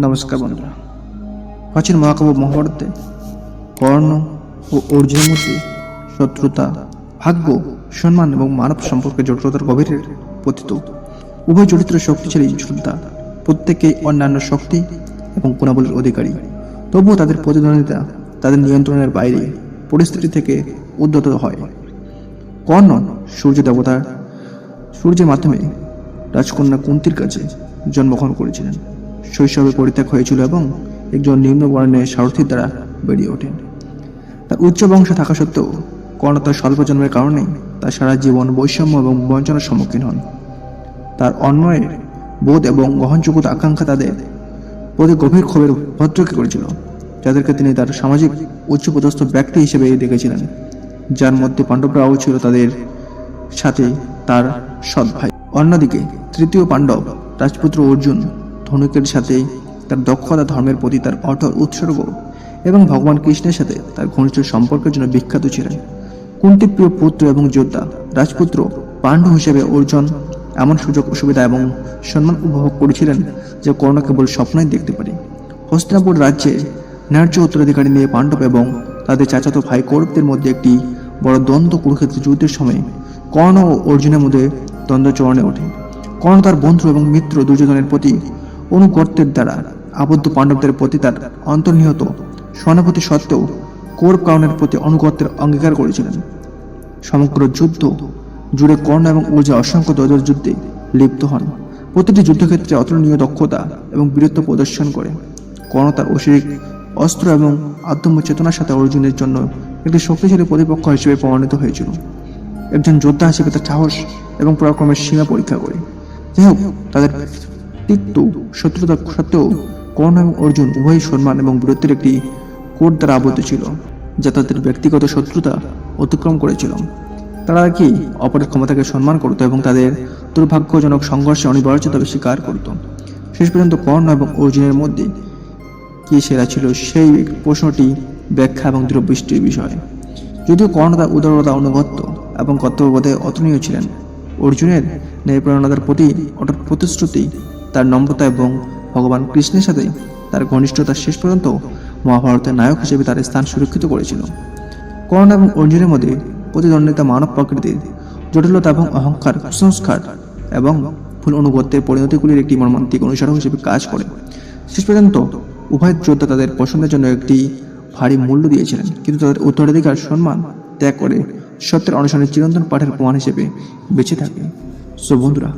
নমস্কার বন্ধুরা। প্রাচীন মহাকাব্য মহাভারতে কর্ণ ও অর্জুনের মধ্যে শত্রুতা, ভাগ্য, সম্মান এবং মানব সম্পর্কে জটিলতার গভীরের পতিত। উভয় চরিত্র শক্তিশালী যোদ্ধা প্রত্যেকেই অন্যান্য শক্তি এবং গুণাবলীর অধিকারী। তবুও তাদের প্রতিদ্বন্দ্বিতা তাদের নিয়ন্ত্রণের বাইরে পরিস্থিতি থেকে উদ্যত হয়। কর্ণ সূর্য দেবতার সূর্যের মাধ্যমে রাজকন্যা কুন্তির কাছে জন্মগ্রহণ করেছিলেন। শৈশবে পরিত্যাগ হয়েছিল এবং একজন নিম্ন বর্ণের সারথীর দ্বারা বেরিয়ে ওঠেন। তার উচ্চ বংশ থাকা সত্ত্বেও কর্ণ তার স্বল্প জন্মের কারণে তার সারা জীবন বৈষম্য এবং বঞ্চনার সম্মুখীন হন। তার অন্যয়ের বোধ এবং গ্রহণযোগ্যতা আকাঙ্ক্ষা তাদের প্রতি গভীর ক্ষোভের ভদ্রকে করেছিল, যাদেরকে তিনি তার সামাজিক উচ্চপদস্থ ব্যক্তি হিসেবে দেখেছিলেন, যার মধ্যে পাণ্ডবরাও ছিল তাদের সাথে তার সৎ ভাই। অন্যদিকে তৃতীয় পাণ্ডব রাজপুত্র অর্জুন ধনুকের সাথে তার দক্ষতা ধর্মের প্রতি তার অটল উৎসর্গ এবং ভগবান কৃষ্ণের সাথে তার ঘনিষ্ঠ সম্পর্কের জন্য বিখ্যাত ছিলেন। কুন্তির প্রিয় পুত্র এবং যোদ্ধা, রাজপুত্র, পাণ্ডু হিসেবে অর্জুন এমন সুযোগ সুবিধা এবং সম্মান উপভোগ করেছিলেন যে কর্ণ কেবল স্বপ্নই দেখতে পারে? হস্তিনাপুর রাজ্যে ন্যায্য উত্তরাধিকারী নিয়ে পাণ্ডব এবং তাদের চাচাতো ভাই কৌরবদের মধ্যে একটি বড় দ্বন্দ্ব কুরুক্ষেত্র যুদ্ধের সময় কর্ণ ও অর্জুনের মধ্যে দ্বন্দ্ব চরণে ওঠে। কর্ণ তার বন্ধু এবং মিত্র দুর্যোধনের প্রতি অনুগত্যের দ্বারা আবদ্ধ পাণ্ডবদের প্রতি তার অন্তর্নিহত সহানুভূতি সত্ত্বেও কৌরব কারণের প্রতি অনুগত্যের অঙ্গীকার করেছিলেন। সমগ্র যুদ্ধ জুড়ে কর্ণ এবং অর্জুন অসংখ্য দজর যুদ্ধে লিপ্ত হন। প্রতিটি যুদ্ধক্ষেত্রে অতুলনীয় দক্ষতা এবং বীরত্ব প্রদর্শন করে। কর্ণ তার অশিরিক অস্ত্র এবং আত্ম চেতনার সাথে অর্জুনের জন্য একটি শক্তিশালী প্রতিপক্ষ হিসেবে প্রমাণিত হয়েছিল। একজন যোদ্ধা হিসেবে তার সাহস এবং পরাক্রমের সীমা পরীক্ষা করে। যাই তাদের তিক্ত শত্রুতা সত্ত্বেও কর্ণ এবং অর্জুন উভয়ই সম্মান এবং বীরত্বের একটি কোড দ্বারা আবদ্ধ ছিল, যা তাদের ব্যক্তিগত শত্রুতা অতিক্রম করেছিল। তারা কি অপরের ক্ষমতাকে সম্মান করত এবং তাদের দুর্ভাগ্যজনক সংঘর্ষে অনিবার্যতা স্বীকার করত। শেষ পর্যন্ত কর্ণ এবং অর্জুনের মধ্যে কি সেরা ছিল সেই প্রশ্নটি ব্যাখ্যা এবং দৃঢ়বৃষ্টির বিষয়। যদিও কর্ণ তার উদারতা অনুগত্য এবং কর্তব্যবোধে অতুলনীয় ছিলেন, অর্জুনের ন্যায়প্রণতার প্রতি অটল প্রতিশ্রুতি তার নম্রতা এবং ভগবান কৃষ্ণের সাথে তার ঘনিষ্ঠতা শেষ পর্যন্ত মহাভারতের নায়ক হিসেবে তার স্থান সুরক্ষিত করেছিল। কর্ণ এবং অর্জুনের মধ্যে প্রতিদ্বন্দ্বিতা মানব প্রকৃতির জটিলতা এবং অহংকার কুসংস্কার এবং ভুল অনুগত্যের পরিণতিগুলির একটি মর্মান্তিক অনুসরণ হিসেবে কাজ করে। শেষ পর্যন্ত উভয় যোদ্ধা তাদের পছন্দের জন্য একটি ভারী মূল্য দিয়েছিলেন, কিন্তু তাদের উত্তরাধিকার সম্মান ত্যাগ করে সত্যের অনুসরণের চিরন্তন পাঠের প্রমাণ হিসেবে বেঁচে থাকে। সো বন্ধুরা,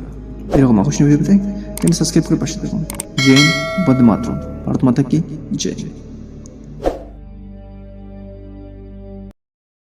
এরকম আকর্ষণীয় ভিডিও কিন্তু সাবস্ক্রাইব করে পাশে থাকুন। জেন বন্দে মাতরম। ভারত মাতা কি জয়।